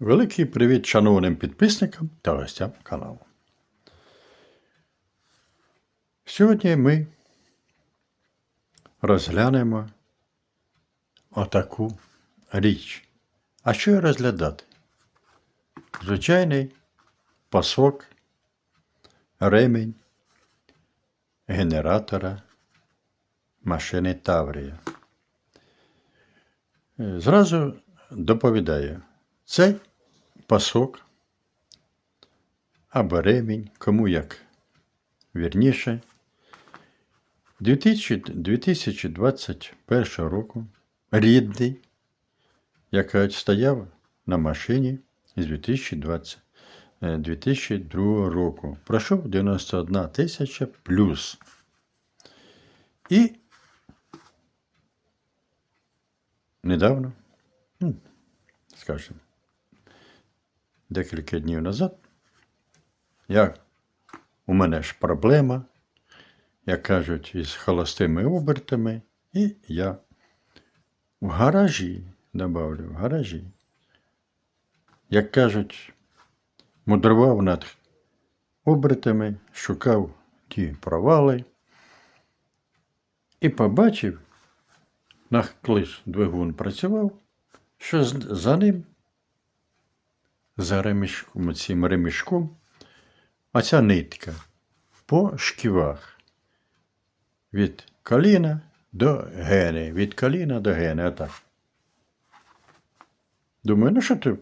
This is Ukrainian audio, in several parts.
Великий привіт шановним підписникам та гостям каналу. Сьогодні ми розглянемо отаку річ. А що розглядати? Звичайний пасок, ремінь генератора машини Таврія. Зразу доповідаю, цей пасок або ремінь, кому як вірніше, 2021 року рідний, яка стояв на машині з 2020, е, 2002 року. Пройшов 91 тисяча плюс. І недавно, ну, скажімо, декілька днів назад, я, у мене ж проблема, як кажуть, із холостими обертами, і я в гаражі, добавлю, в гаражі, як кажуть, мудрував над обертами, шукав ті провали і побачив, на коли двигун працював, що за ним, за ремішком, цим ремішком, оця нитка по шківах від коліна до гени, від коліна до гени, отак. Думаю, ну що ти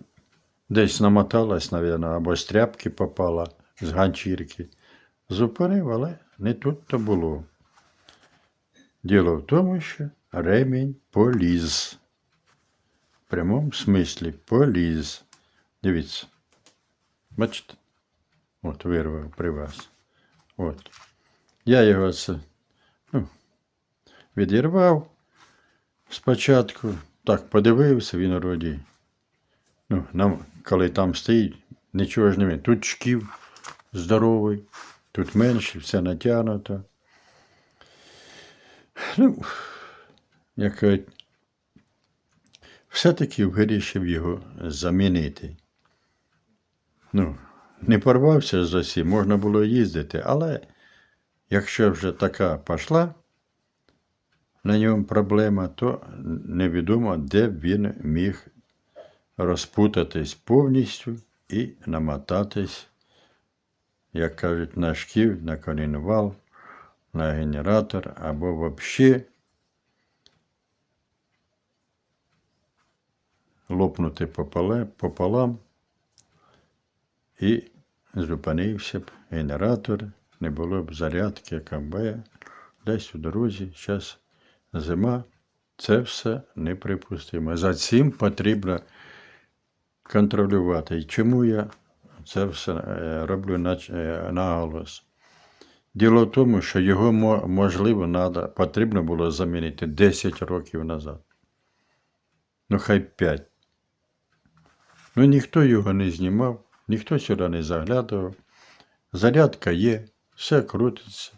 десь намоталась, мабуть, або з тряпки попала, з ганчірки. Зупинив, але не тут то було. Діло в тому, що ремінь поліз. В прямому смислі поліз. Дивіться. Бачите? От вирвав при вас. От. Я його це, ну, відірвав спочатку. Так, подивився, він вроді. Ну, нам, коли там стоїть, нічого ж не видно. Тут шків здоровий, тут менше, все натягнуто. Ну, як все-таки вирішив його замінити. Ну, не порвався з осі, можна було їздити, але якщо вже така пішла, на ньому проблема, то невідомо, де він міг розпутатись повністю і намотатись, як кажуть, на шків, на колінвал, на генератор або взагалі лопнути пополам і зупинився б генератор, не було б зарядки КМБ, десь у дорозі, зараз зима. Це все неприпустимо. За цим потрібно контролювати. І чому я це все е, роблю е, наголос? Діло в тому, що його можливо надо, потрібно було замінити 10 років назад. Ну, хай 5. Ну, ніхто його не знімав, ніхто сюди не заглядував. Зарядка є, все крутиться,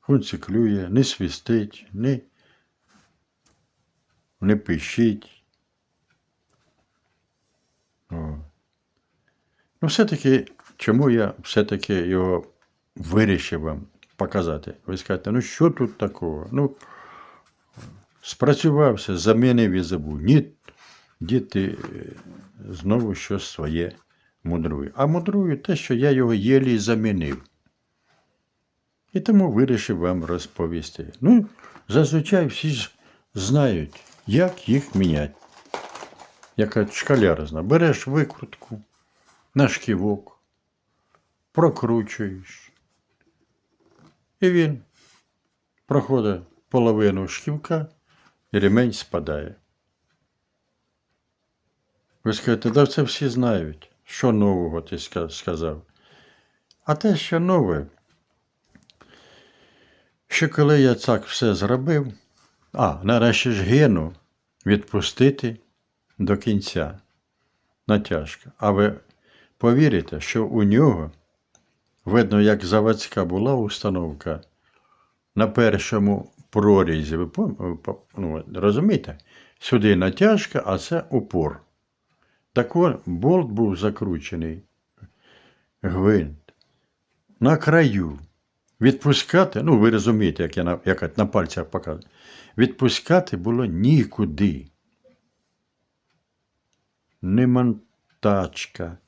функціклює, не свистить, не, не пищить. О. Ну, все-таки, чому я все-таки його вирішив вам показати? Ви скажете, ну що тут такого? Ну, спрацювався, замінив і забув. Ні, діти е, знову щось своє мудрую. А мудрую те, що я його єлі замінив. І тому вирішив вам розповісти. Ну, зазвичай всі ж знають, як їх міняти. Яка шкаляр зна. Береш викрутку на шківок, прокручуєш. І він проходить половину шківка, і ремень спадає. Ви скажете, да це всі знають, що нового ти сказав. А те, що нове, що коли я так все зробив, а, нарешті ж гену відпустити до кінця. Натяжка. А ви повірите, що у нього, видно, як заводська була установка на першому прорізі. Ви ну, розумієте? Сюди натяжка, а це упор. Так от, болт був закручений, гвинт, на краю. Відпускати, ну ви розумієте, як я на, як на пальцях показую, відпускати було нікуди. Ні монтачка,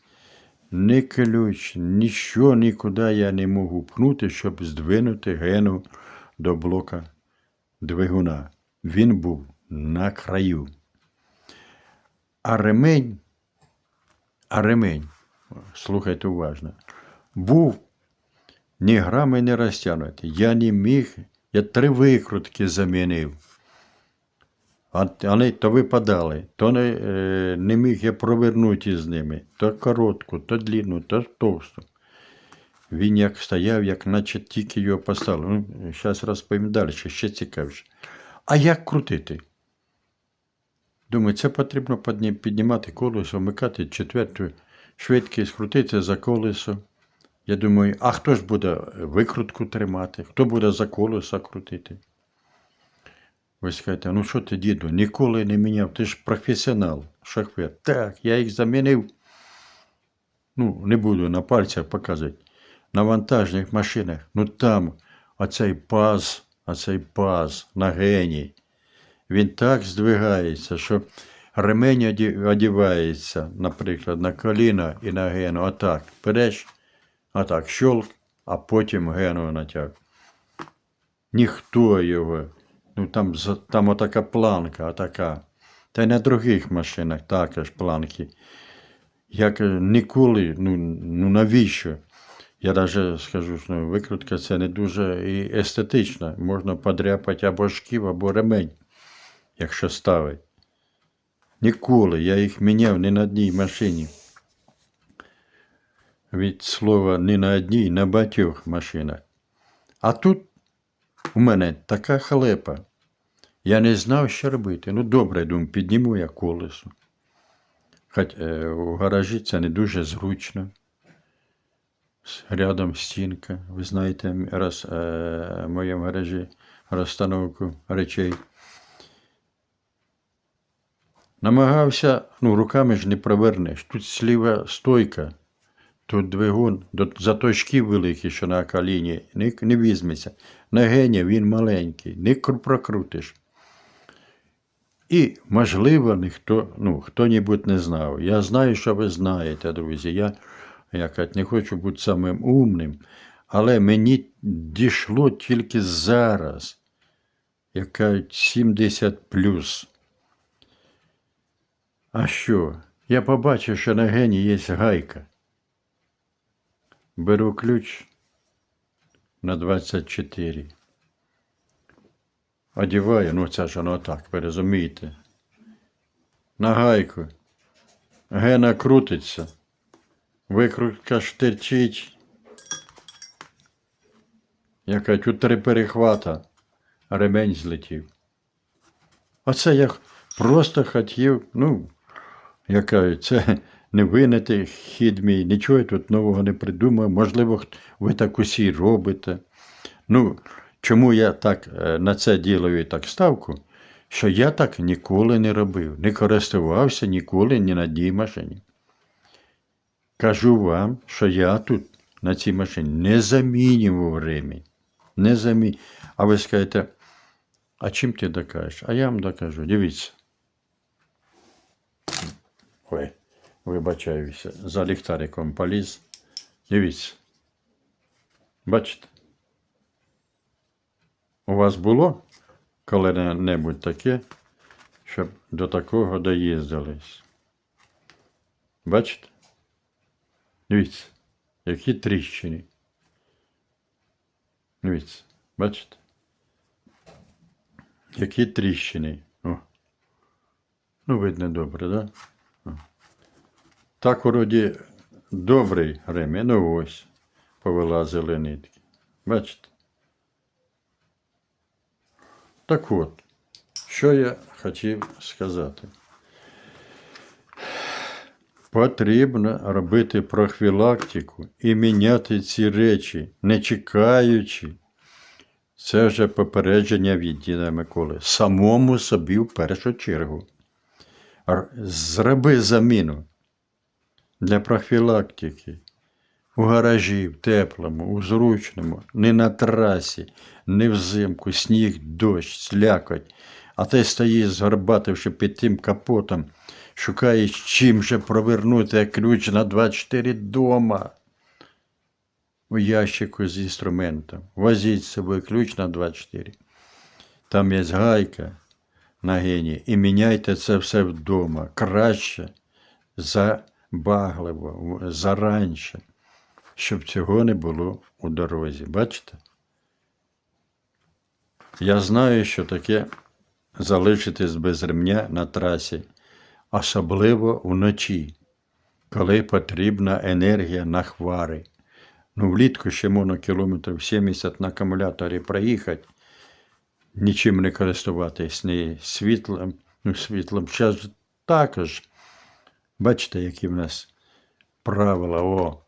ні ключ, нічого нікуди я не можу пнути, щоб здвинути гену до блока двигуна. Він був на краю. А ремень, ремень, слухайте уважно, був ні грами не розтягнутий. Я не міг, я три викрутки замінив. А вони то випадали, то не, е, не міг я провернути з ними. То коротку, то длинну, то товсту. Він як стояв, як наче тільки його поставили. Ну, зараз розповім далі, ще цікавіше. А як крутити? Думаю, це потрібно піднімати колесо, вмикати четверту швидкість, крутити за колесо. Я думаю, а хто ж буде викрутку тримати? Хто буде за колесо крутити? Ви скажете, ну що ти, діду, ніколи не міняв, ти ж професіонал, шахвер. Так, я їх замінив. Ну, не буду на пальцях показувати. На вантажних машинах, ну там оцей паз, оцей паз на гені. Він так здвигається, що ремень одівається, наприклад, на коліна і на гену. Отак. Береш, отак, щолк, а потім гену натяг. Ніхто його. Ну там, там отака планка, отака. Та й на других машинах також планки. Я кажу, ніколи, ну, ну навіщо? Я навіть скажу, що викрутка це не дуже і естетично. Можна подряпати або шків, або ремень, якщо ставить. Ніколи. Я їх міняв не на одній машині. Від слова не на одній, на багатьох машинах. А тут у мене така халепа. Я не знав, що робити. Ну, добре, думаю, підніму я колесо. Хоч е, у гаражі це не дуже зручно. Рядом стінка. Ви знаєте, роз, е, в моєму гаражі розстановку речей. Намагався, ну, руками ж не провернеш. Тут сліва стойка, тут двигун, до, зато шків великий, що на коліні, не, не візьметься. На гені він маленький, не прокрутиш. І, можливо, ніхто, ну, хто-небудь не знав. Я знаю, що ви знаєте, друзі. Я, я не хочу бути самим умним, але мені дійшло тільки зараз, як кажуть, 70 плюс. А що? Я побачив, що на гені є гайка. Беру ключ на 24. Одіваю, ну це ж воно так, ви розумієте. На гайку. Гена крутиться. Викрутка штирчить. Яка тут три перехвата, ремень злетів. Оце я просто хотів, ну, яка це не винити хід мій, нічого я тут нового не придумав. Можливо, ви так усі робите. Ну, чому я так е, на це ділаю так ставку? Що я так ніколи не робив, не користувався ніколи ні на одній машині. Кажу вам, що я тут на цій машині не замінював ремінь. Не замі... А ви скажете, а чим ти докажеш? А я вам докажу. Дивіться. Ой, вибачаюся, за ліхтариком поліз. Дивіться. Бачите? У вас було коли-небудь таке, щоб до такого доїздились? Бачите? Дивіться, які тріщини. Дивіться, бачите? Які тріщини. О. Ну, видно добре, да? Так вроді добрий ремінь, ну ось, повилазили нитки. Бачите? Так от, що я хотів сказати. Потрібно робити профілактику і міняти ці речі, не чекаючи. Це вже попередження від Діда Миколи. Самому собі в першу чергу. Зроби заміну. Для профілактики. У гаражі, в теплому, у зручному, не на трасі, не взимку, сніг, дощ, слякоть. А ти стоїш, згорбативши під тим капотом, шукаєш чим же провернути ключ на 24 дома. У ящику з інструментом. Возіть з собою ключ на 24. Там є гайка на гені. І міняйте це все вдома. Краще забагливо, заранше, щоб цього не було у дорозі. Бачите? Я знаю, що таке залишитись без ремня на трасі, особливо вночі, коли потрібна енергія на хвари. Ну, влітку ще можна кілометрів 70 на акумуляторі проїхати, нічим не користуватись, ні світлом, ну, світлом. Зараз також. Бачите, які в нас правила. О,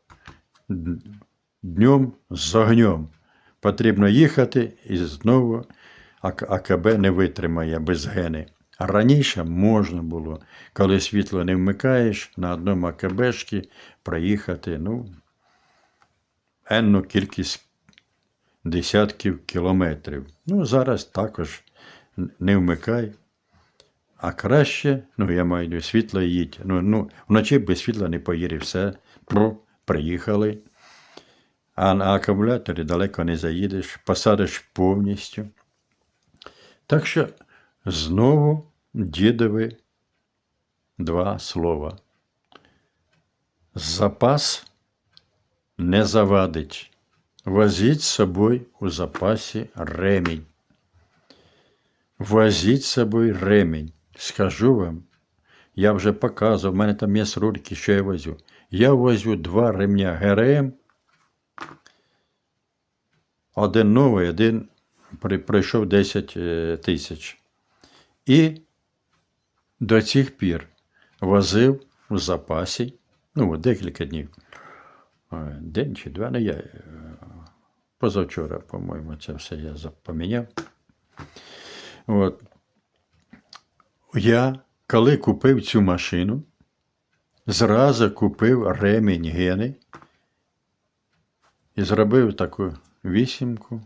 днем з огнем. Потрібно їхати і знову АК- АКБ не витримає без гени. А раніше можна було, коли світло не вмикаєш, на одному АКБшці проїхати, ну, енну кількість десятків кілометрів. Ну, зараз також не вмикай. А краще, ну я маю на світло їдь. Ну, ну, вночі без світла не поїдеш, все. Про, приїхали. А на акумуляторі далеко не заїдеш, посадиш повністю. Так що знову дідові два слова. Запас не завадить. Возіть з собою у запасі ремінь. Возіть з собою ремінь. Скажу вам, я вже показував, в мене там є ролики, що я возю. Я возю два ремня ГРМ. Один новий, один пройшов 10 е, тисяч. І до цих пір возив у запасі, ну, декілька днів. Е, День чи два, не я. е, Позавчора, по-моєму, це все я поміняв. От. Я, коли купив цю машину, зразу купив ремінь гени і зробив таку вісімку.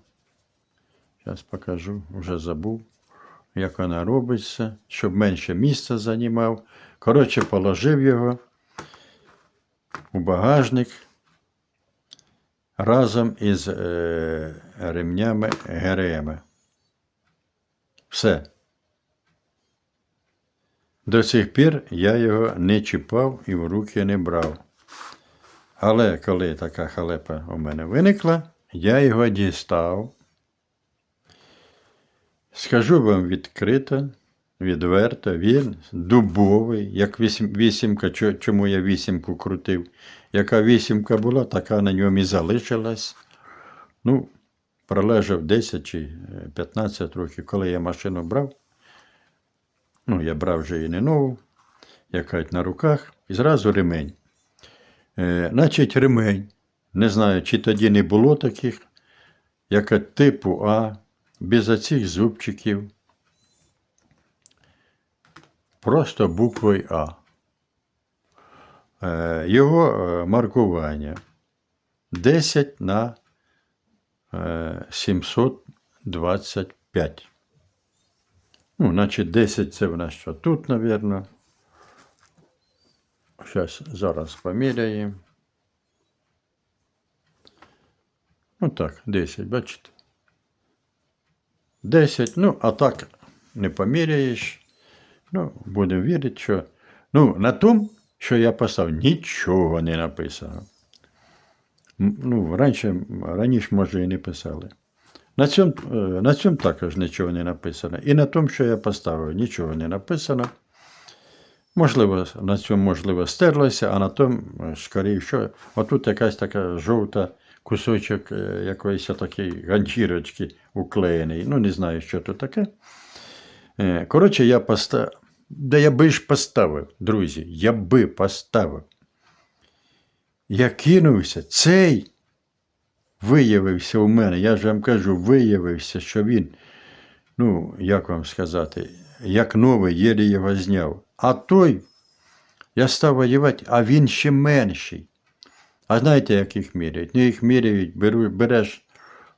Зараз покажу, вже забув, як вона робиться, щоб менше місця займав. Коротше, положив його у багажник разом із е, ремнями ГРМ. Все. До сих пір я його не чіпав і в руки не брав. Але коли така халепа у мене виникла, я його дістав. Скажу вам відкрито, відверто, він дубовий, як вісім, вісімка, чому я вісімку крутив. Яка вісімка була, така на ньому і залишилась. Ну, пролежав 10 чи е, 15 років, коли я машину брав. Ну, я брав вже і не нову, яка на руках, і зразу ремень. Е, значить, ремень. Не знаю, чи тоді не було таких, яка типу А, без оцих зубчиків. Просто буквою А. Е, його е, маркування 10 на е, 725. Ну, значить, 10 це в нас що тут, мабуть. Зараз, зараз поміряємо. Ну так, 10, бачите? 10, ну, а так не поміряєш. Ну, будемо вірити, що. Ну, на тому, що я поставив, нічого не написано. Ну, раніше, раніше, може, і не писали. На цьому, е, на цьому також нічого не написано. І на тому, що я поставив, нічого не написано. Можливо, на цьому, можливо, стерлося, а на тому, е, скоріше, що отут якась така жовта кусочок е, якоїсь такої ганчірочки уклеєний. Ну, не знаю, що тут таке. Коротше, я поставив. Да я би ж поставив, друзі, я би поставив. Я кинувся, цей виявився у мене, я ж вам кажу, виявився, що він, ну, як вам сказати, як новий, єлі його зняв. А той, Я став воювати, а він ще менший. А знаєте, як їх міряють? Ну, їх міряють, береш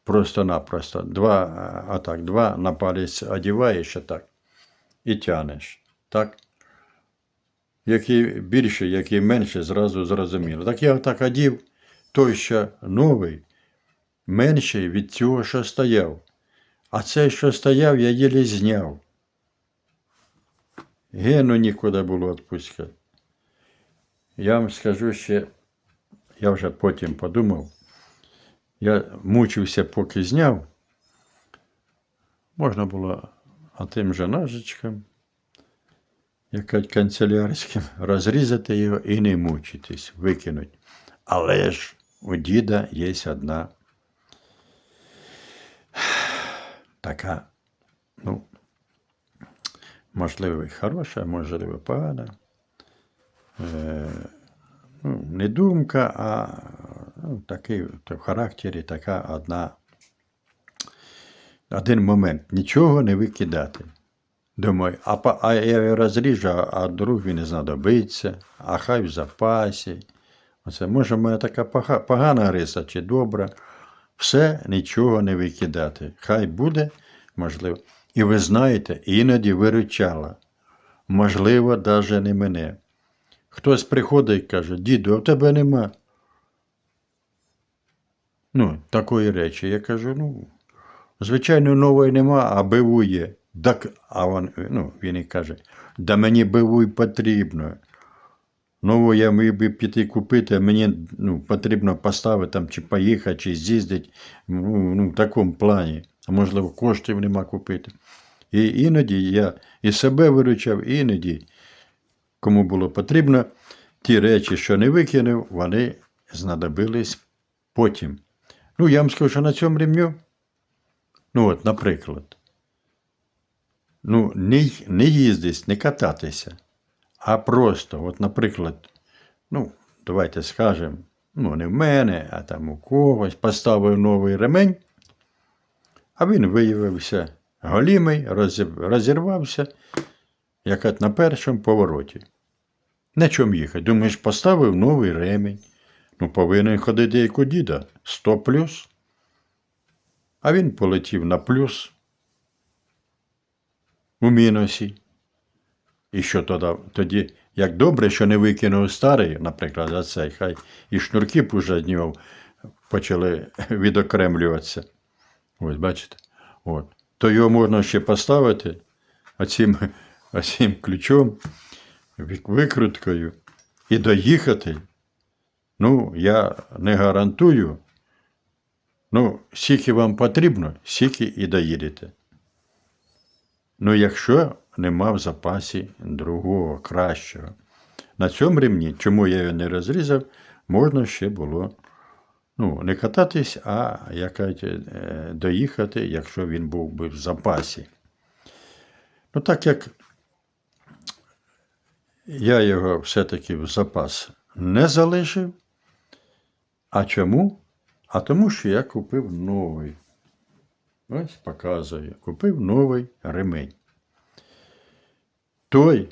просто-напросто. Два, а так, два на палець одіваєш отак і тянеш. Так? Який більше, який менше, зразу зрозуміло. Так я так одів, той, що новий, менший від цього, що стояв. А цей, що стояв, я єлі зняв. Гену нікуди було відпускати. Я вам скажу ще, я вже потім подумав, я мучився, поки зняв. Можна було а тим же ножичком, якось канцелярським, розрізати його і не мучитись, викинути. Але ж у діда є одна така, ну, можливо, хороша, можливо, погана. Е, ну, не думка, а ну, такий в характері така одна. Один момент нічого не викидати. Думаю, а, а я розріжу, а другий не знадобиться, а хай в запасі. Оце може мене така погана риса чи добра. Все нічого не викидати. Хай буде, можливо. І ви знаєте, іноді виручала. Можливо, навіть не мене. Хтось приходить і каже, діду, а в тебе нема. Ну, такої речі. Я кажу, ну, звичайно, нової нема, а биву є. Так, а він, ну, він і каже, да мені биву й потрібно. Нову я міг би піти купити, а мені ну, потрібно поставити там, чи поїхати, чи з'їздити ну, ну, в такому плані. А можливо, коштів нема купити. І іноді я і себе виручав, і іноді, кому було потрібно, ті речі, що не викинув, вони знадобились потім. Ну, я вам скажу, що на цьому ремню, ну от, наприклад, ну, не, не їздить, не кататися, а просто, от, наприклад, ну, давайте скажемо, ну, не в мене, а там у когось, поставив новий ремень, а він виявився голімий, розірвався, як от на першому повороті. На чому їхати? Думаєш, поставив новий ремінь. Ну, повинен ходити як у діда 100 плюс. А він полетів на плюс у мінусі. І що тоді? Тоді, як добре, що не викинув старий, наприклад, за цей, хай і шнурки уже з нього почали відокремлюватися. Ось, бачите? От. То його можна ще поставити оцим, оцим ключом, викруткою і доїхати. Ну, я не гарантую. Ну, скільки вам потрібно, стільки і доїдете. Ну, якщо нема в запасі другого, кращого. На цьому ремні, чому я його не розрізав, можна ще було ну, не кататись, а якось, е, доїхати, якщо він був би в запасі. Ну, так як я його все-таки в запас не залишив. А чому? А тому, що я купив новий. Ось показую. Купив новий ремень. Той,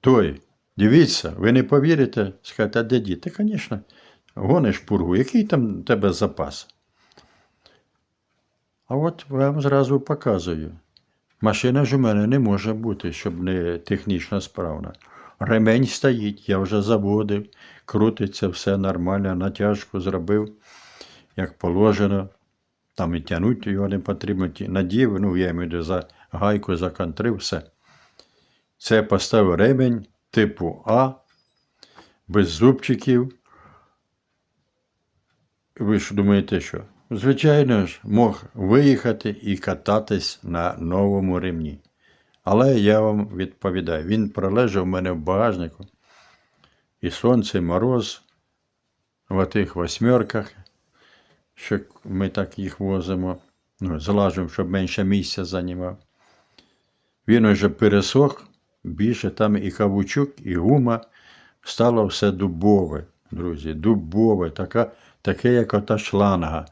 той, дивіться, ви не повірите, скажете, а де дід? Та, звісно, гониш пургу, який там тебе запас? А от вам зразу показую. Машина ж у мене не може бути, щоб не технічно справна. Ремень стоїть, я вже заводив, крутиться, все нормально, натяжку зробив, як положено. Там і тягнути його не потрібно, надів, ну, я виду, за гайку законтрив, все. Це поставив ремень типу А, без зубчиків. Ви ж думаєте, що? Звичайно ж, мог виїхати і кататись на новому ремні. Але я вам відповідаю, він пролежав у мене в багажнику. І сонце, і мороз в тих восьмерках, що ми так їх возимо, ну, залажимо, щоб менше місця займав. Він уже пересох, більше там і кавучук, і гума. Стало все дубове, друзі, дубове, така, таке, як ота шланга,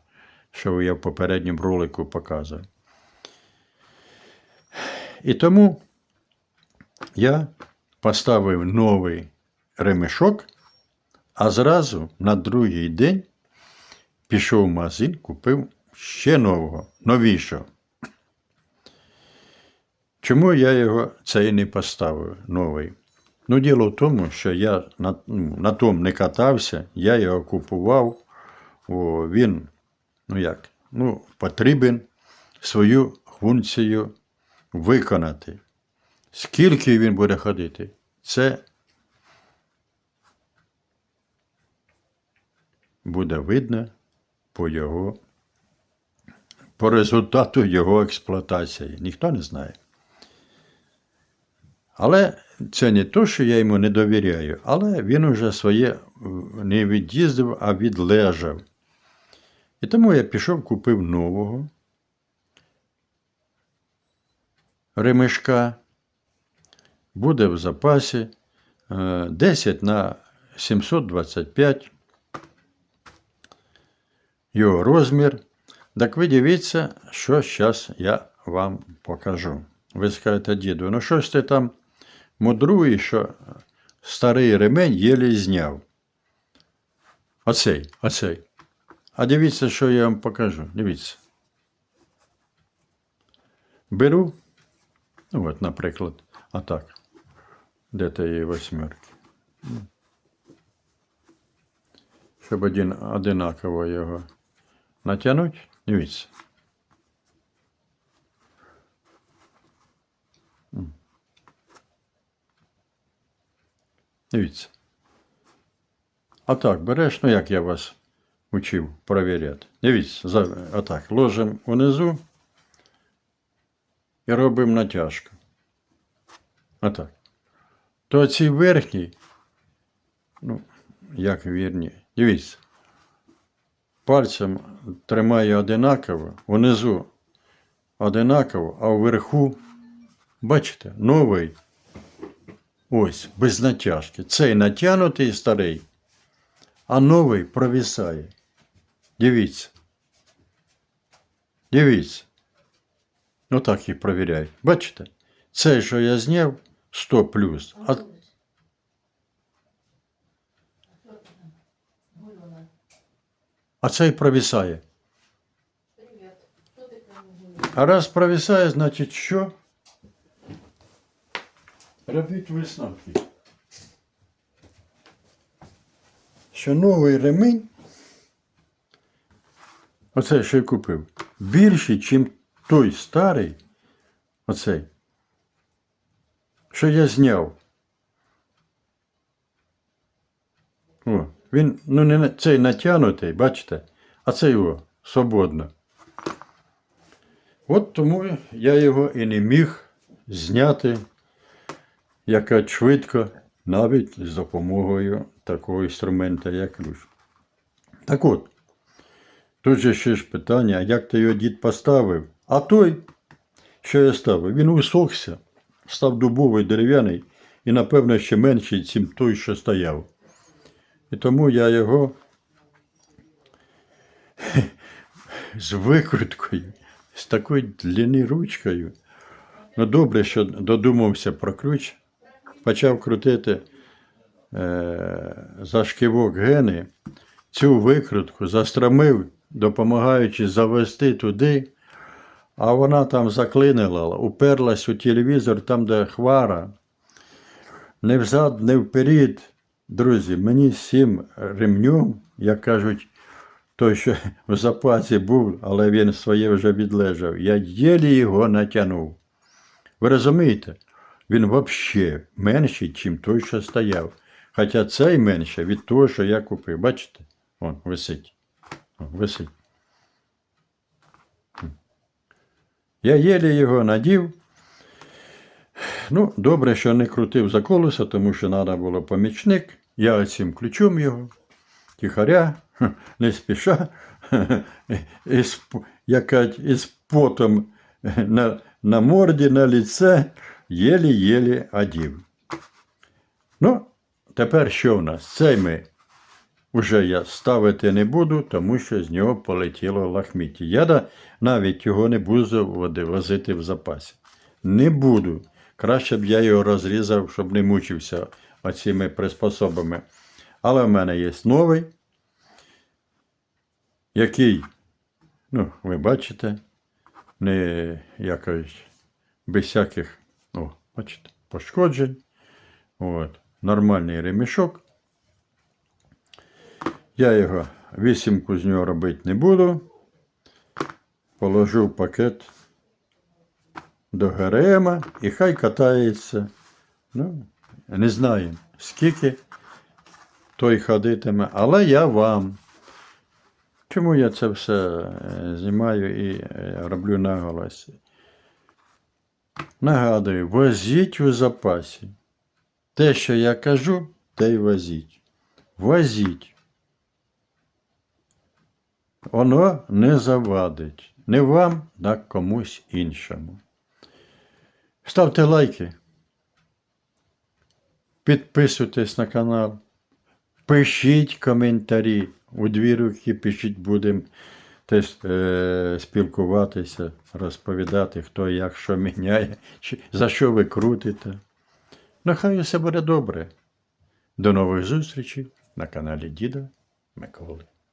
що я в попередньому ролику показував. І тому я поставив новий ремешок, а зразу на другий день пішов в магазин, купив ще нового, новішого. Чому я його цей не поставив новий? Ну, діло в тому, що я на, ну, на том не катався, я його купував, о, він, ну як, ну, потрібен свою функцію виконати. Скільки він буде ходити, це буде видно по його, по результату його експлуатації. Ніхто не знає. Але це не то, що я йому не довіряю, але він уже своє е, не від'їздив, а відлежав. І тому я пішов, купив нового ремешка. Буде в запасі е, 10 на 725 його розмір. Так ви дивіться, що зараз я вам покажу. Ви скажете, діду, ну що ж ти там мудруєш, що старий ремень єлі зняв. Оцей, оцей. А дивіться, що я вам покажу. Дивіться. Беру, ну от, наприклад, отак. Де то є восьмерки. Щоб один, одинаково його натягнути. Дивіться. Дивіться. А так, береш, ну як я вас учив перевіряти. Дивіться, за, отак, ложимо унизу і робимо натяжку. Отак. То цей верхній, ну, як вірні, дивіться. Пальцем тримає одинаково, внизу одинаково, а вверху, бачите, новий. Ось, без натяжки. Цей натягнутий старий, а новий провісає. Дивіться. Дивіться. Отак їх провіряють. Бачите? Цей, що я зняв, 100 плюс. А А цей провісає. А раз провісає, значить що? Робіть висновки. Що новий ремень, оцей, що я купив, більший, ніж той старий, оцей, що я зняв. О, він, ну не цей натягнутий, бачите, а цей о, свободно. От тому я його і не міг зняти яка швидко, навіть з допомогою такого інструмента, як ключ. Так от, тут же ще ж питання, як ти його дід поставив? А той, що я ставив, він усохся, став дубовий дерев'яний і, напевно, ще менший, ніж той, що стояв. І тому я його з викруткою, з такою длини ручкою. Ну, добре, що додумався про ключ, почав крутити е, за шківок гени, цю викрутку застромив, допомагаючи завести туди, а вона там заклинила, уперлась у телевізор, там, де хвара. Не взад, не вперед. Друзі, мені з цим ремнем, як кажуть, той, що в запасі був, але він своє вже відлежав. Я єлі його натягнув. Ви розумієте? Він взагалі менший, ніж той, що стояв. Хоча цей менше від того, що я купив. Бачите? Вон, висить. Висить. Я єлі його надів. Ну, добре, що не крутив за колеса, тому що треба було помічник. Я цим ключом його, тихаря, не спіша, із, яка, із потом на, на морді, на лице, єлі-єлі одів. Ну, тепер що в нас? Цей ми вже я ставити не буду, тому що з нього полетіло лахміття. Я навіть його не буду возити в запасі. Не буду. Краще б я його розрізав, щоб не мучився оціми приспособами. Але в мене є новий, який, ну, ви бачите, не якось без всяких, бачите, пошкоджень. От, нормальний ремішок. Я його вісімку з нього робити не буду. Положу пакет до ГРМ і хай катається. Ну, не знаю, скільки той ходитиме, але я вам. Чому я це все е, знімаю і е, роблю наголос? Нагадую, возіть у запасі. Те, що я кажу, те й возіть. Возіть. Воно не завадить. Не вам, а комусь іншому. Ставте лайки. Підписуйтесь на канал. Пишіть коментарі. У дві руки пишіть, будемо теж е, спілкуватися, розповідати, хто як що міняє, чи, за що ви крутите. Нехай усе буде добре. До нових зустрічей на каналі Діда Миколи.